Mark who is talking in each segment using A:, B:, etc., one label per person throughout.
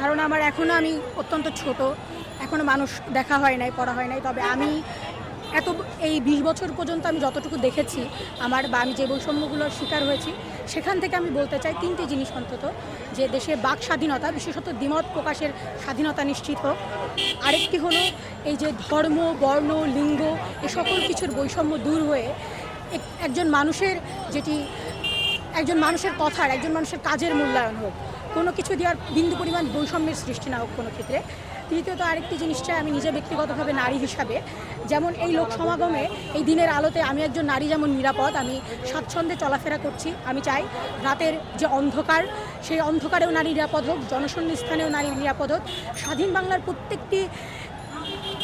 A: ধারণা আমার এখনও আমি অত্যন্ত ছোট। এখনও মানুষ দেখা হয় নাই, পড়া হয় নাই। তবে আমি এত এই বিশ বছর পর্যন্ত আমি যতটুকু দেখেছি, আমার বা আমি যে বৈষম্যগুলোর শিকার হয়েছি, সেখান থেকে আমি বলতে চাই তিনটি জিনিস অন্তত, যে দেশে বাক স্বাধীনতা, বিশেষত দ্বিমত প্রকাশের স্বাধীনতা নিশ্চিত হোক। আরেকটি হলো এই যে ধর্ম, বর্ণ, লিঙ্গ, এ সকল কিছুর বৈষম্য দূর হয়ে এক- একজন মানুষের যেটি একজন মানুষের কথার একজন মানুষের কাজের মূল্যায়ন হোক। কোনো কিছু দেওয়ার বিন্দু পরিমাণ বৈষম্যের সৃষ্টি না হোক কোনো ক্ষেত্রে। তৃতীয়ত আরেকটি জিনিস চাই আমি নিজে ব্যক্তিগতভাবে নারী হিসাবে, যেমন এই লোক সমাগমে, এই দিনের আলোতে আমি একজন নারী যেমন নিরাপদ, আমি স্বাচ্ছন্দ্যে চলাফেরা করছি। আমি চাই রাতের যে অন্ধকার, সেই অন্ধকারেও নারী নিরাপদ হোক জনশূন্য স্থানেও নারী নিরাপদ হোক। স্বাধীন বাংলার প্রত্যেকটি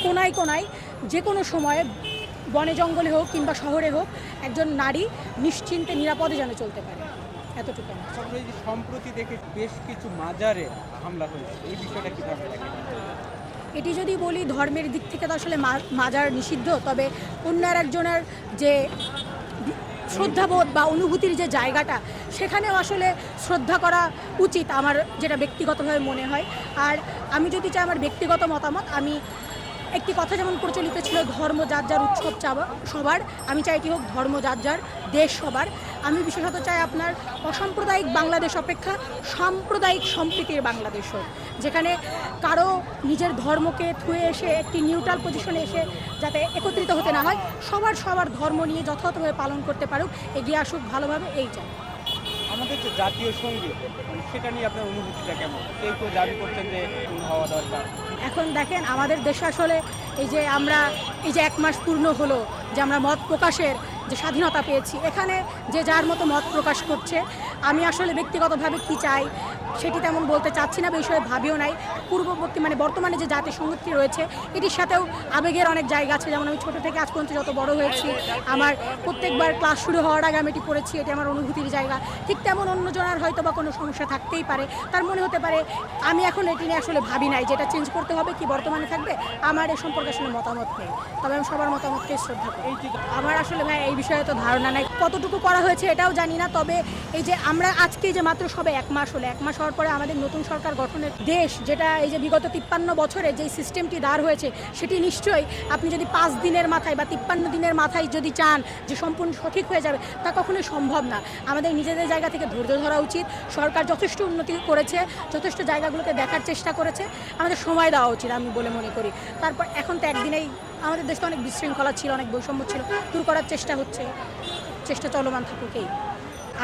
A: কোনায় কোনায় যে কোনো সময়ে বনে জঙ্গলে হোক কিংবা শহরে হোক একজন নারী নিশ্চিন্তে নিরাপদে যেন চলতে পারে। এতটুকু
B: যে সম্প্রতি দেখে বেশ কিছু মাজারে হামলা হয়েছে এই বিষয়টা কীভাবে
A: এটি যদি বলি ধর্মের দিক থেকে তো আসলে মাজার নিষিদ্ধ তবে অন্য আর একজনের যে শ্রদ্ধাবোধ বা অনুভূতির যে জায়গাটা সেখানেও আসলে শ্রদ্ধা করা উচিত আমার যেটা ব্যক্তিগতভাবে মনে হয়। আর আমি যদি চাই আমার ব্যক্তিগত মতামত আমি একটি কথা যেমন প্রচলিত ছিল ধর্ম যার যার উৎসব চাওয়া সবার, আমি চাই এটি হোক ধর্ম যার যার দেশ সবার। আমি বিশেষত চাই আপনার অসাম্প্রদায়িক বাংলাদেশ অপেক্ষা, সাম্প্রদায়িক সম্প্রীতির বাংলাদেশ হোক। যেখানে কারও নিজের ধর্মকে থুয়ে এসে একটি নিউট্রাল পজিশনে এসে যাতে একত্রিত হতে না হয়, সবার সবার ধর্ম নিয়ে যথাযথভাবে পালন করতে পারুক, এগিয়ে আসুক ভালোভাবে, এই চাই।
B: আমাদের যে জাতীয় সংগীত সেটা নিয়ে আপনার অনুভূতিটা কেমন? কেউ কেউ দাবি করছেন যে হওয়া দরকার।
A: এখন দেখেন, আমাদের দেশে আসলে এই যে আমরা, এই যে এক মাস পূর্ণ হলো যে আমরা মত প্রকাশের যে স্বাধীনতা পেয়েছি, এখানে যে যার মতো মত প্রকাশ করছে, আমি আসলে ব্যক্তিগতভাবে কি চাই সেটি তেমন বলতে চাচ্ছি না, বিষয়ে ভাবিও নাই। পূর্ববর্তী মানে বর্তমানে যে জাতীয় সঙ্গীতটি রয়েছে, এটির সাথেও আবেগের অনেক জায়গা আছে। যেমন আমি ছোটো থেকে আজ পর্যন্ত যত বড় হয়েছি, আমার প্রত্যেকবার ক্লাস শুরু হওয়ার আগে আমি এটি পড়েছি এটি আমার অনুভূতির জায়গা। ঠিক তেমন অন্যজনের হয়তো বা কোনো সমস্যা থাকতেই পারে। তার মনে হতে পারে, আমি এখন এটি নিয়ে আসলে ভাবি নাই যেটা চেঞ্জ করতে হবে কি বর্তমানে থাকবে। আমার এ সম্পর্কে আসলে মতামত নেই। তবে আমি সবার মতামতকে শ্রদ্ধা করি। আমার আসলে ভাই, এই বিষয়ে তো ধারণা নাই। কতটুকু করা হয়েছে এটাও জানি না। তবে এই যে আমরা আজকে যে মাত্র সবে এক মাস হলো, এক মাস হওয়ার পরে আমাদের নতুন সরকার গঠনের দেশ, যেটা এই যে বিগত তিপ্পান্ন বছরে যে সিস্টেমটি দাঁড় হয়েছে, সেটি নিশ্চয়ই আপনি যদি পাঁচ দিনের মাথায় বা তিপ্পান্ন দিনের মাথায় যদি চান যে সম্পূর্ণ সঠিক হয়ে যাবে, তা কখনোই সম্ভব না। আমাদের নিজেদের জায়গা থেকে ধৈর্য ধরা উচিত। সরকার যথেষ্ট উন্নতি করেছে, যথেষ্ট জায়গাগুলোকে দেখার চেষ্টা করেছে। আমাদের সময় দেওয়া উচিত আমি বলে মনে করি। তারপর এখন তো একদিনেই আমাদের দেশটা অনেক বিশৃঙ্খলা ছিল, অনেক বৈষম্য ছিল। দূর করার চেষ্টা হচ্ছে। চেষ্টা চলমান থাকুকেই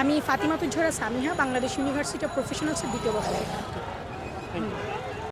A: আমি ফাতিমা তুজ্জোরা সামিহা বাংলাদেশ ইউনিভার্সিটি অফ প্রফেশনালসের দ্বিতীয়
B: you.